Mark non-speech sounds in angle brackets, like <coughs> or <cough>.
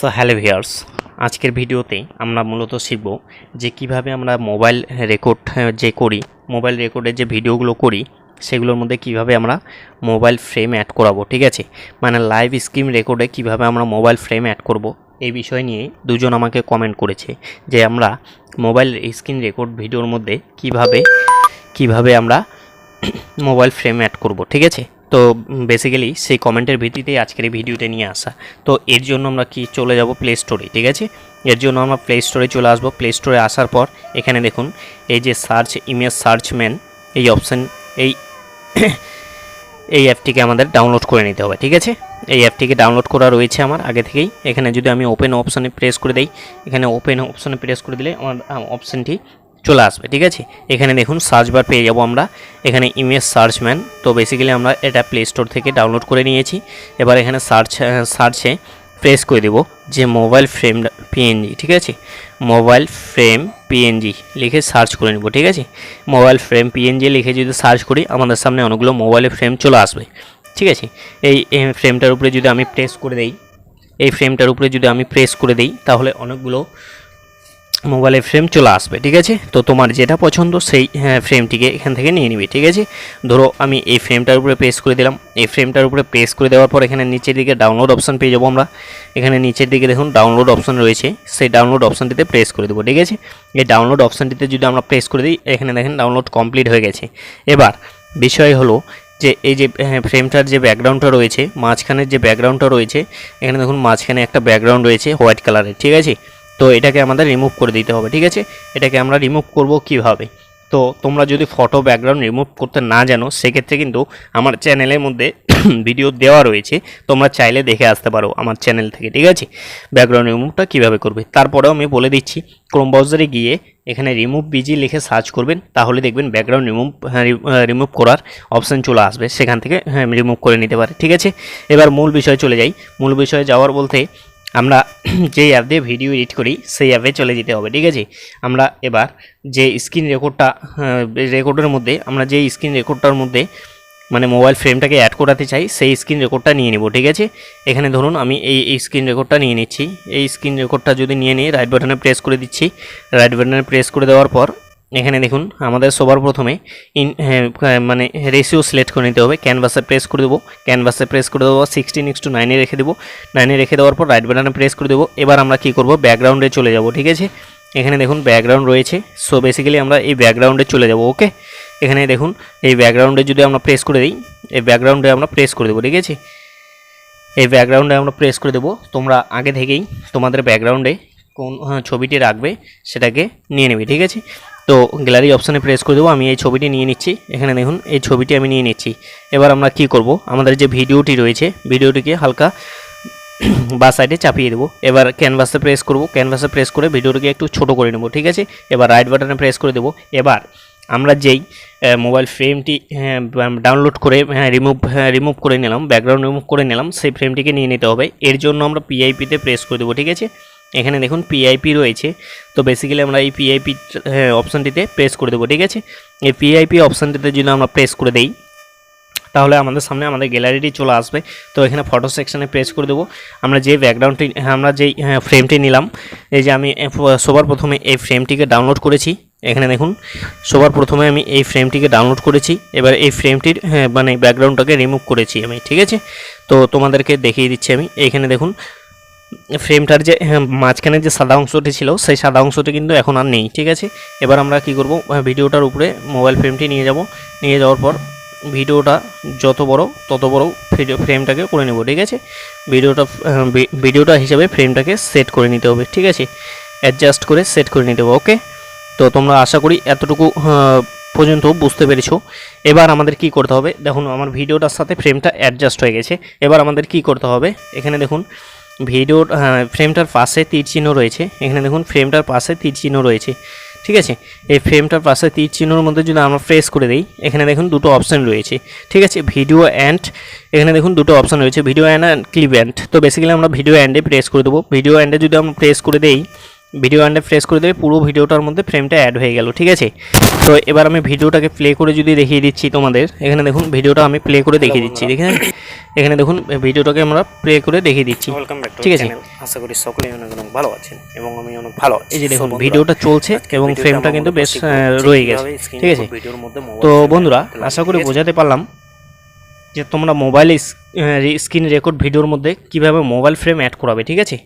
So hello viewers আজকের ভিডিওতে আমরা মূলত শিখব যে কীভাবে আমরা মোবাইল রেকর্ড যে করি, মোবাইল রেকর্ডের যে ভিডিওগুলো করি, সেগুলোর মধ্যে কীভাবে আমরা মোবাইল ফ্রেম অ্যাড করাবো, ঠিক আছে? মানে লাইভ স্ক্রিন রেকর্ডে কীভাবে আমরা মোবাইল ফ্রেম অ্যাড করব, এই বিষয় নিয়ে দুজন আমাকে কমেন্ট করেছে যে আমরা মোবাইল স্ক্রিন রেকর্ড ভিডিওর মধ্যে কীভাবে কীভাবে আমরা মোবাইল ফ্রেম অ্যাড করব, ঠিক আছে? তো বেসিক্যালি সেই কমেন্টের ভিত্তিতেই আজকের এই ভিডিওতে নিয়ে আসা। তো এর জন্য আমরা কি চলে যাব প্লে স্টোরে ঠিক আছে? এর জন্য আমরা প্লে স্টোরে চলে আসব। প্লে স্টোরে আসার পর এখানে দেখুন, এই যে সার্চ ইমেজ সার্চ ম্যান এই অপশান এই <coughs> এই অ্যাপটিকে আমাদের ডাউনলোড করে নিতে হবে, ঠিক আছে? এই অ্যাপটিকে ডাউনলোড করা রয়েছে আমার আগে থেকেই। এখানে যদি আমি ওপেন অপশানে প্রেস করে দিই, এখানে ওপেন অপশানে প্রেস করে দিলে আমার অপশানটি চলে আসবে, ঠিক আছে? এখানে দেখুন সার্চ বার পেয়ে যাব আমরা। এখানে ইমেজ সার্চম্যান তো বেসিক্যালি আমরা এটা প্লে স্টোর থেকে ডাউনলোড করে নিয়েছি। এবার এখানে সার্চ সার্চে প্রেস করে দেব যে মোবাইল ফ্রেম পিএনজি ঠিক আছে? মোবাইল ফ্রেম পিএনজি লিখে সার্চ করে নেব, ঠিক আছে? মোবাইল ফ্রেম পিএনজি লিখে যদি সার্চ করি, আমাদের সামনে অনেকগুলো মোবাইলের ফ্রেম চলে আসবে, ঠিক আছে? এই ফ্রেমটার উপরে যদি আমি প্রেস করে দেই, এই ফ্রেমটার উপরে যদি আমি প্রেস করে দিই, তাহলে অনেকগুলো মোবাইলের ফ্রেম চলে আসবে ঠিক আছে? তো তোমার যেটা পছন্দ সেই হ্যাঁ, ফ্রেমটিকে এখান থেকে নিয়ে নিবে ঠিক আছে? ধরো আমি এই ফ্রেমটার উপরে প্রেস করে দিলাম। এই ফ্রেমটার উপরে প্রেস করে দেওয়ার পর এখানে নিচের দিকে ডাউনলোড অপশান পেয়ে যাব আমরা। এখানে নিচের দিকে দেখুন ডাউনলোড অপশান রয়েছে। সেই ডাউনলোড অপশানটিতে প্রেস করে দেবো ঠিক আছে? এই ডাউনলোড অপশানটিতে যদি আমরা প্রেস করে দিই এখানে দেখেন ডাউনলোড কমপ্লিট হয়ে গেছে। এবার বিষয় হলো যে এই যে হ্যাঁ, ফ্রেমটার যে ব্যাকগ্রাউন্ডটা রয়েছে মাঝখানের যে ব্যাকগ্রাউন্ডটা রয়েছে এখানে দেখুন মাঝখানে একটা ব্যাকগ্রাউন্ড রয়েছে হোয়াইট কালারের ঠিক আছে? তো এটাকে আমাদের রিমুভ করে দিতে হবে, ঠিক আছে? এটাকে আমরা রিমুভ করব কীভাবে? তো তোমরা যদি ফটো ব্যাকগ্রাউন্ড রিমুভ করতে না জানো, সেক্ষেত্রে কিন্তু আমার চ্যানেলের মধ্যে <coughs> ভিডিও দেওয়া রয়েছে, তোমরা চাইলে দেখে আসতে পারো আমার চ্যানেল থেকে, ঠিক আছে? ব্যাকগ্রাউন্ড রিমুভটা কীভাবে করবে? তারপরেও আমি বলে দিচ্ছি ক্রোম ব্রাউজারে গিয়ে এখানে রিমুভ বিজি লিখে সার্চ করবেন, তাহলে দেখবেন ব্যাকগ্রাউন্ড রিমুভ রিমুভ করার অপশান চলে আসবে, সেখান থেকে রিমুভ করে নিতে পারে, ঠিক আছে? এবার মূল বিষয়ে চলে যাই। মূল বিষয়ে যাওয়ার বলতে আমরা <clears throat> যেই অ্যাপ দিয়ে ভিডিও এডিট করি, সেই অ্যাপে চলে যেতে হবে, ঠিক আছে? আমরা এবার যে স্ক্রিন রেকর্ডটা রেকর্ডের মধ্যে, আমরা যেই স্ক্রিন রেকর্ডটার মধ্যে মানে মোবাইল ফ্রেমটাকে অ্যাড করাতে চাই, সেই স্ক্রিন রেকর্ডটা নিয়ে নেব, ঠিক আছে? এখানে ধরুন আমি এই এই স্ক্রিন রেকর্ডটা নিয়ে নিচ্ছি। এই স্ক্রিন রেকর্ডটা যদি নিয়ে নিই রাইট বাটনে প্রেস করে দিচ্ছি। রাইট বাটনে প্রেস করে দেওয়ার পর এখানে দেখুন, আমাদের সবার প্রথমে ইন মানে রেশিও সিলেক্ট করে নিতে হবে। ক্যানভাসে প্রেস করে দেবো। ক্যানভাসে প্রেস করে দেবো সিক্সটিন ইক্স টু নাইনে রেখে দেবো। নাইনে রেখে দেওয়ার পর রাইট বাটনে প্রেস করে দেবো। এবার আমরা কী করব? ব্যাকগ্রাউন্ডে চলে যাব, ঠিক আছে? এখানে দেখুন ব্যাকগ্রাউন্ড রয়েছে। সো বেসিক্যালি আমরা এই ব্যাকগ্রাউন্ডে চলে যাব ওকে এখানে দেখুন, এই ব্যাকগ্রাউন্ডে যদি আমরা প্রেস করে দিই, এই ব্যাকগ্রাউন্ডে আমরা প্রেস করে দেবো, ঠিক আছে? এই ব্যাকগ্রাউন্ডে আমরা প্রেস করে দেবো। তোমরা আগে থেকেই তোমাদের ব্যাকগ্রাউন্ডে কোন ছবিটি রাখবে, সেটাকে নিয়ে নেবে, ঠিক আছে? তো গ্যালারি অপশানে প্রেস করে দেবো, আমি এই ছবিটি নিয়ে নিচ্ছি। এখানে দেখুন, এই ছবিটি আমি নিয়ে নিচ্ছি। এবার আমরা কি করব? আমাদের যে ভিডিওটি রয়েছে, ভিডিওটিকে হালকা <clears throat> বা সাইডে চাপিয়ে দেবো। এবার ক্যানভাসে প্রেস করব। ক্যানভাসে প্রেস করে ভিডিওটিকে একটু ছোট করে নেব, ঠিক আছে? এবার রাইট বাটনে প্রেস করে দেবো। এবার আমরা যেই মোবাইল ফ্রেমটি ডাউনলোড করে রিমুভ রিমুভ করে নিলাম ব্যাকগ্রাউন্ড রিমুভ করে নিলাম, সেই ফ্রেমটিকে নিয়ে নিতে হবে। এর জন্য আমরা পিআইপিতে প্রেস করে দেবো, ঠিক আছে? এখানে দেখুন পিআইপি রয়েছে। তো বেসিক্যালি আমরা এই পিআইপি অপশানটিতে প্রেস করে দেবো, ঠিক আছে? এই পিআইপি অপশানটিতে যদি আমরা প্রেস করে দেই, তাহলে আমাদের সামনে আমাদের গ্যালারিটি চলে আসবে। তো এখানে ফটো সেকশানে প্রেস করে দেবো। আমরা যে ব্যাকগ্রাউন্ডটি আমরা যেই ফ্রেমটি নিলাম, এই যে আমি সবার প্রথমে এই ফ্রেমটিকে ডাউনলোড করেছি। এখানে দেখুন, সবার প্রথমে আমি এই ফ্রেমটিকে ডাউনলোড করেছি। এবার এই ফ্রেমটির মানে ব্যাকগ্রাউন্ডটাকে রিমুভ করেছি আমি, ঠিক আছে? তো তোমাদেরকে দেখিয়ে দিচ্ছি আমি। এখানে দেখুন ফ্রেমটার যে হ্যাঁ, মাঝখানে যে সাদা অংশটি ছিল সেই সাদা অংশটি কিন্তু এখন আর নেই ঠিক আছে? এবার আমরা কি করব? ভিডিওটার উপরে মোবাইল ফ্রেমটি নিয়ে যাব। নিয়ে যাওয়ার পর ভিডিওটা যত বড় তত বড় ফ্রেমটাকে করে নেব ঠিক আছে? ভিডিওটা ভিডিওটা হিসেবে ফ্রেমটাকে সেট করে নিতে হবে ঠিক আছে? অ্যাডজাস্ট করে সেট করে নিতে হবে ওকে? তো তোমরা আশা করি এতটুকু পর্যন্ত বুঝতে পেরেছ। এবার আমাদের কি করতে হবে? দেখুন আমার ভিডিওটার সাথে ফ্রেমটা অ্যাডজাস্ট হয়ে গেছে। এবার আমাদের কি করতে হবে? এখানে দেখুন ভিডিওর ফ্রেমটার পাশে তীর চিহ্ন রয়েছে। এখানে দেখুন ফ্রেমটার পাশে তীর চিহ্ন রয়েছে। ঠিক আছে? এই ফ্রেমটার পাশে তীর চিহ্নর মধ্যে যদি আমরা প্রেস করে দিই, এখানে দেখুন দুটো অপশান রয়েছে। ঠিক আছে? ভিডিও অ্যান্ড এখানে দেখুন দুটো অপশান রয়েছে video and and clip and তো বেসিক্যালি আমরা ভিডিও অ্যান্ডে প্রেস করে দেবো। ভিডিও অ্যান্ডে যদি আমরা প্রেস করে দেই ভিডিও অ্যান্ডে প্রেস করে দেবে পুরো ভিডিওটার মধ্যে ফ্রেমটা অ্যাড হয়ে গেল। ঠিক আছে? তো এবার আমি ভিডিওটাকে প্লে করে যদি দেখিয়ে দিচ্ছি তোমাদের, এখানে দেখুন ভিডিওটা আমি প্লে করে দেখিয়ে দিচ্ছি। দেখে এখানে দেখুন ভিডিওটাকে আমরা প্লে করে দেখিয়ে দিচ্ছি। ঠিক আছে। আশা করি সকলে অনেক অনেক ভালো আছেন এবং আমি অনেক ভালো এই যে দেখুন ভিডিওটা চলছে এবং ফ্রেমটা কিন্তু বেশ রয়ে গেছে। ঠিক আছে? ভিডিওর মধ্যে তো বন্ধুরা আশা করি বোঝাতে পারলাম যে তোমরা মোবাইলে স্ক্রিন রেকর্ড ভিডিওর মধ্যে কীভাবে মোবাইল ফ্রেম অ্যাড করাবে ঠিক আছে?